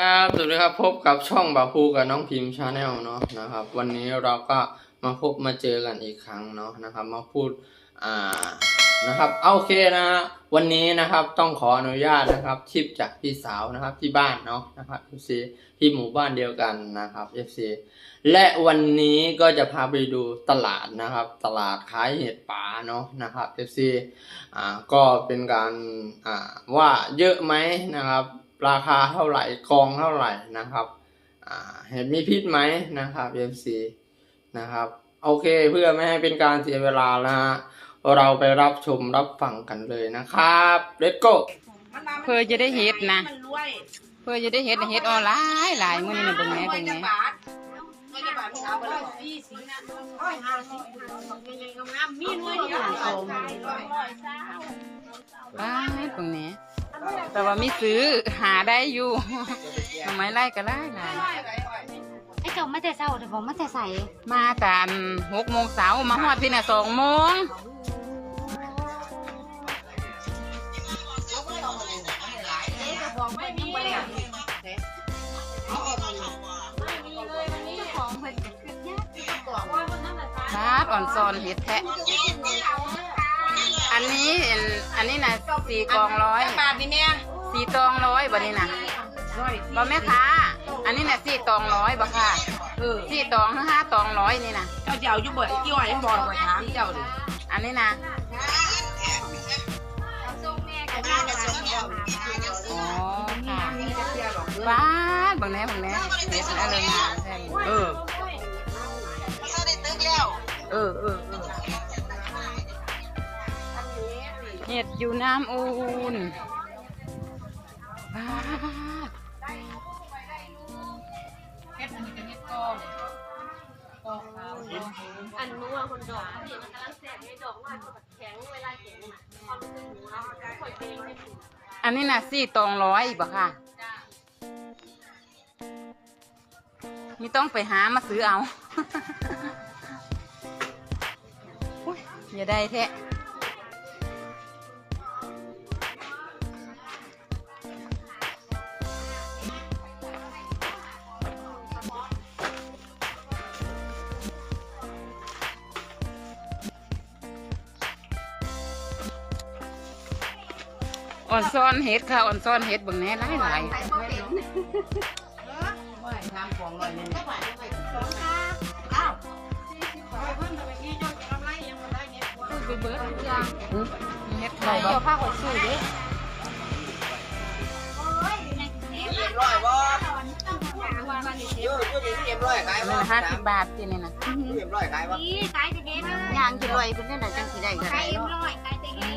ครับสวัสดีครับพบกับช่องบาพูกับน้องพิมพ์ชาแนลเนาะนะครับ วันนี้เราก็มาพบมาเจอกันอีกครั้งเนาะนะครับ มาพูดอ่านะครับเอาโอเคนะฮะวันนี้นะครับต้องขออนุญาตนะครับทิปจากพี่สาวนะครับที่บ้านเนาะนะครับ FC ที่หมู่บ้านเดียวกันนะครับ FC และวันนี้ก็จะพาไปดูตลาดนะครับ ตลาดขายเห็ดป่าเนาะนะครับ FC อ่าก็เป็นการอ่าว่าเยอะไหมนะครับ ราคาเท่าไหร่กองเท่าไหร่นะครับเห็ดมีพิษไหมนะครับ FC นะครับ โอเคเพื่อไม่ให้เป็นการเสียเวลานะฮะเราไปรับชมรับฟังกันเลยนะครับ let's go เพื่อจะได้เฮ็ดนะ เพื่อจะได้เฮ็ดเฮ็ดออนไลน์หลายมื้อนี้นะเบิ่งแหน่เบิ่งแหน่บาทร้อยจะบาทสามร้อยสี่สิบร้อยห้าสิบงามมีรวยเดียวร้อยร้อยร้อยเศร้าป้าดเบิ่งแหน่ แต่ว่ามีซื้อหาได้อยู่ทำไมไล่ก็ไล่หลายไอ้เจ้ามาแต่เช้าเดี๋ยวบอกมาแต่ใส่มากันหกโมงเช้ามาฮอดพี่น่ะสองโมงไม่มีเลยของเพิ่นก็คือยากที่จะบอกว่ามันนั่นแหละบาดอ่อนซอนเฮ็ดแท้อั นนี้อันอันนี้นะสี่กองร้อยบาทนี่แม่สี่ตองร้อยบ่นี่นะบ่แม่ค้าอันนี้นะสี่ตองร้อยบ่ค่ะสี่ตองห้าตองร้อยนี่นะเจ้าเจ้าอยู่บ่ยี่ห้อยังบ่บ่ถามเจ้าดิอันนี้นะอ๋อค่ะบ้านบางแหน่บางแหน่เห็ดอะไรงานใช่ไหมเออเออเออ เห็ดอยู่น้ำอูนบ้านอันนัวคนดอกนี่มันกำลังแสบในดอกว่าเขาแบบแข็งเวลาแข็งอะความรู้สึกหนูเราค่อยเพลงให้ถูอันนี้นะสี่ตองร้อยบ่ค่ะไม่ต้องไปหามาซื้อเอาอุ๊ยอย่าได้แท้ อ่อนซ้อนเฮ็ดค่ะอ่อนซ้อนเฮ็ดเบิ่งแน่หลายหลายอ้าวเพิ่นก็ไปกี้เจ้าจะกำไรยังบ่ได้เนี่ยไปเบิดทุกอย่างเฮ็ดไข่เดี๋ยวผ้าขนสู้ดิเยอะเยอะดีเอ็มร้อยวะนี้ห้าสิบบาทที่นี่นะเอ็มร้อยขายวะนี่ขายแต่เก๋นะยางจะรวยเป็นได้ไหนจังสิได้กันขายเอ็มร้อยขายแต่เก๋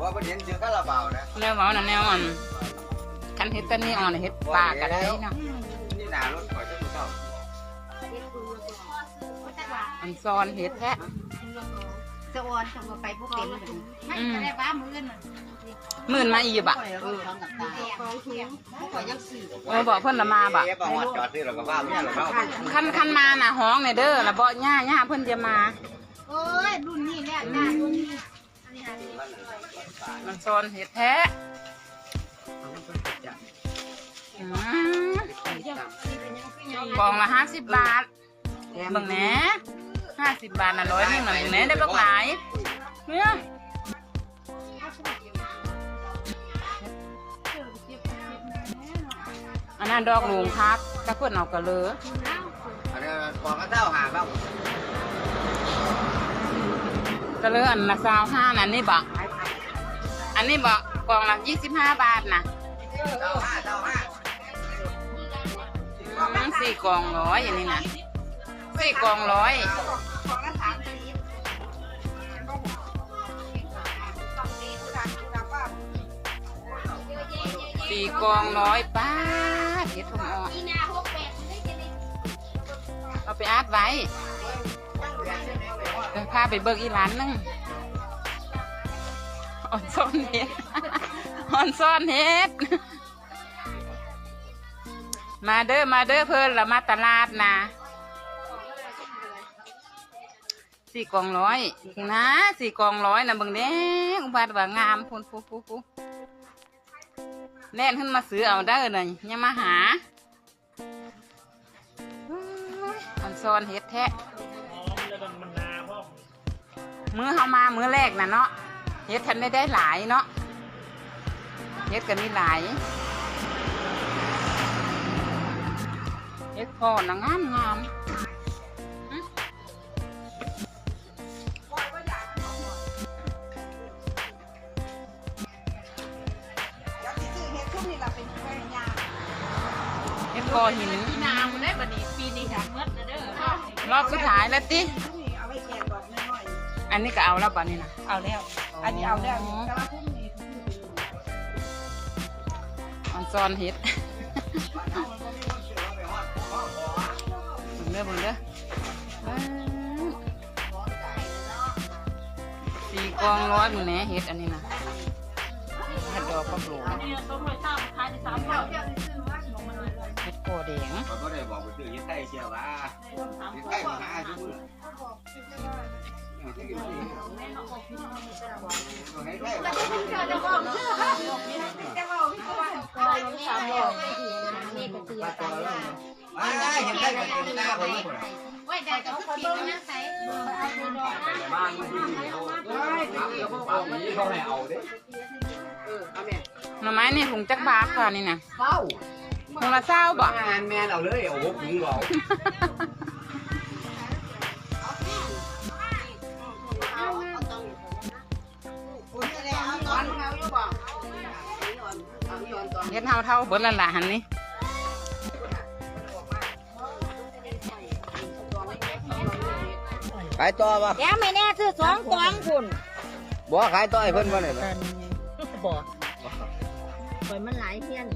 ว่าประเด็นซื้อคาราบาวนะแนวเมาน่ะแนวอ่อนคันเฮ็ดตันนี้อ่อนเฮ็ดปลาก็ได้เนาะนี่หนารถข่อยจะดูเท่าอันซ้อนเฮ็ดแท้จะอ่อนจะมาไปพวกเป็นแบบนี้อืมได้บ้ามือน่ะหมื่นมาอีกบ่ะเออของกับตาของถุงขอยังสี่โอ้บอกเพิ่นละมาบ่ะเอ๊ะบอกว่าจอดซื้อเราก็ว่าเนี่ยเราเข้าคันคันมาน่ะฮ้องในเด้อละบ่ย่าย่าเพิ่นจะมา โอ้ยรุ่นนี้แหละจ้ารุ่นนี้ มันซ้อนเฮ็ดแท้อืมกล่องละห้าสิบบาทเบิ่งแหน่ห้าสิบบาทน่ะร้อยหนึงน่ะเบิ่งแหน่ได้บักหลายเนี่ยอันนั้นดอกหลวงพักกระเพื่อนเอากระเลออันนี้กองก็เท่าหาบ้างกระเลออันละสาวห้านั่นนี่บอกอั นนี้บอกกล่องละยี่สิบห้าบาทนะอืมสี่กล่องร้อยอันนี้นะสี่กล่องร้อยสี่กล่องร้อยป้าดเห็ดทมออกเอาไปอาดไว้เดี๋ยวพาไปเบิกอีหลานนึง อ่อนซ่อนเห็ดอ่อนซ่อนเห็ด มาเด้อมาเด้อเพิ่นละมาตลาดนะสี่กองร้อยนะสี่กองร้อยนะเบิ่งเด้อุบาทว่างามพุ่นฟูฟูฟูแน่นขึ้นมาซื้อเอาได้อเลยอย่ามาหาอันซอนเฮ็ดแท้มือเฮามามือแรกนะเนาะ เฮ็ดทันได้ได้หลายเนาะเฮ็ดกันนี่หลายเฮ็ดพอนะงามงามเฮ็ดพอหินน้ำได้บัดนี้ปีนี้ค่ะเมื่อเด้อรอบสุดท้ายแล้วติอันนี้ก็เอาแล้วป่ะนี่นะเอาแล้ว อันนี้เอาแล้วแต่ว่าพรุ่งนี้อันซอนเฮ็ดเบิ่งเด้อเบิ่งเด้อว้าวสี่กองร้อยมึงแหน่เฮ็ดอันนี้นะเฮ็ดดอกกระโหลกนี่ต้องไปสร้างขายในสามเท่าเฮ็ดโกแดงเขาก็ได้บอกไปซื้อยึดใต้เชียวว่ายึดใต้มาหาทุกคนให้ได้ว่าสามโลนี่ก็คือมาต่อแล้วมาเห็นได้ก็เห็นหน้าคนนี้คนไว้ได้ ก็คิดนะใส่บ้านที่นี่เขาแล้วก็ป่านี้เขาให้เอาเด้เออเอาแม่หน่อไม้นี่ถุงจักบาทค่ะนี่นะเฝ้าถุงละเศร้าบ่งานแม่เอาเลยเอาหุบยิงเรา เฮ็ดเฮาเท่าเบิดและล่ะหันนี่ขายต่อป่ะแกไม่แน่ซื้อสองกองคุณบ่ขายต่อให้เพิ่นบ่ได้บ่ปล่อยมันหลายเพี้ยน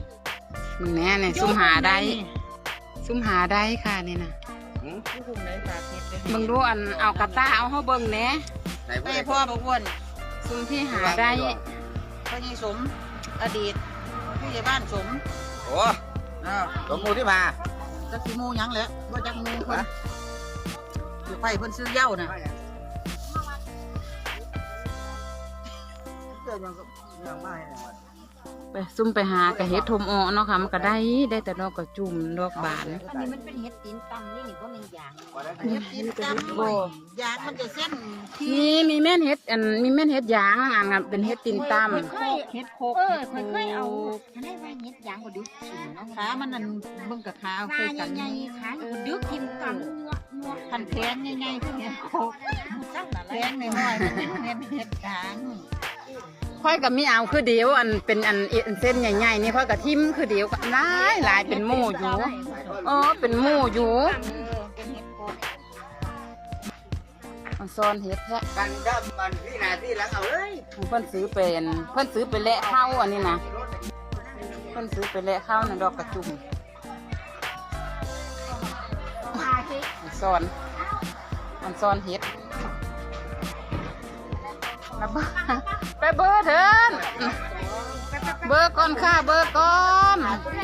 มึงแหน่เนี่ยซุ่มหาได้ซุ่มหาได้ค่ะนี่นะมึงดูอันเอากระต้าเอาเฮาเบิ่งแหน่ไหนไม่เพิ่นพ่อบอกวนซุ่มที่หาได้พอดีสมอดีต ผู้ใหญ่บ้านสมโอ้สมมูที่มาจักสิหมูหยังแหละบ่จักหมูเพิ่นอยู่ไปเพิ่นซื้อเหย้าน่ะเกิดยังก็ยังไม่ให้ ไปซุ่มไปหากระเฮ็ดทมออเนาะค่ะมันก็ได้ได้แต่ดอกกระจุ่มดอกบาน อันนี้มันเป็นเห็ดตีนตำนี่นี่ก็เป็นอย่างเฮ็ดกินตำบ่ยามันจะเส้นที่มีมีแม่นเฮ็ดอันมีแม่นเฮ็ดยางอันนั้นเป็นเฮ็ดตินตามเคยเห็ดโคกเออเคยเคยเอาอันนี้ว่าเห็ดยางก็ดึกกินเนาะขามันนั่นเบิ่งกับขาเอามาคือกันใหญ่ๆขาก็ดึกกินกันนัวนัวพันแขนใหญ่ๆคือเห็ดโคกจังอะไรแขนน้อยๆมันเป็นเห็ดเห็ดกลาง ค่อยก็มีเอาคือเดียวอันเป็นอันอันเส้นใหญ่ๆนี่ค่อยก็ทิ่มคือเดียวก็หลายหลายเป็นหมู่อยู่อ๋อเป็นหมู่อยู่เป็นเห็ดโคกอันซ่อนเฮ็ดแท้กันถ้ามันที่นาที่หลังเอาเลยเพิ่นซื้อเป็นเพิ่นซื้อไปแลกข้าวอันนี้นะเพิ่นซื้อไปแลกข้าวในดอกกระจุ่มอันซ่อนอันซ่อนเฮ็ด ไปเบอร์เถินเบอร์ก่อนค่ะเบอร์ก่อน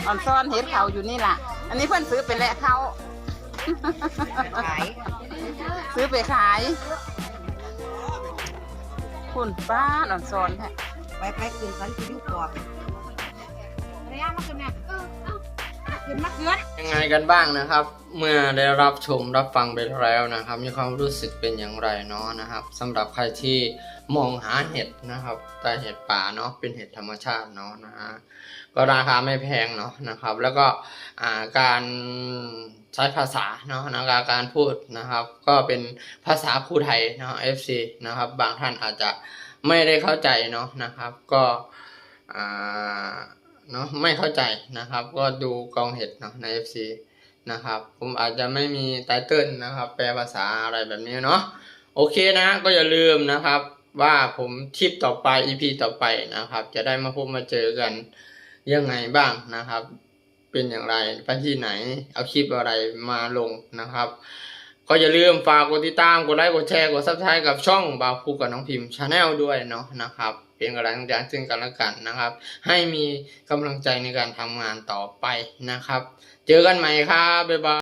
อันซ่อนเห็ดเขาอยู่นี่ล่ะ อันนี้เพื่อนซื้อไปแลกข้วเขาซื้อไปขาย คุณป้าอ่อนซอนแท้ไปไปคืนกันคืออยู่กรอบ ขึ้นมาเกือยังไงกันบ้างนะครับ เมื่อได้รับชมรับฟังไปแล้วนะครับ มีความรู้สึกเป็นอย่างไรเนาะนะครับสำหรับใครที่มองหาเห็ดนะครับ แต่เห็ดป่าเนาะเป็นเห็ดธรรมชาติเนาะนะฮะก็ราคาไม่แพงเนาะนะครับ แล้วก็การใช้ภาษาเนาะนะครับการพูดนะครับ ก็เป็นภาษาภูไทยเนาะ FC นะครับ บางท่านอาจจะไม่ได้เข้าใจเนาะนะครับ ก็อ่า เนาะไม่เข้าใจนะครับ ก็ดูกองเห็ดเนาะใน FC นะครับ ผมอาจจะไม่มีไตเติลนะครับ แปลภาษาอะไรแบบนี้เนาะโอเคนะก็อย่าลืมนะครับ ว่าผมคลิปต่อไป EP ต่อไปนะครับ จะได้มาพบมาเจอกันยังไงบ้างนะครับ เป็นอย่างไรไปที่ไหน เอาคลิปอะไรมาลงนะครับ ก็อย่าลืมฝากกดติดตาม กดไลค์ กดแชร์ กดซับสไครต์กับช่องบาวคูกับน้องพิมพ์ชาแนลด้วยเนาะนะครับ เป็นกำลังใจซึ่งกันและกันนะครับ ให้มีกำลังใจในการทำงานต่อไปนะครับ เจอกันใหม่ครับ บ๊ายบาย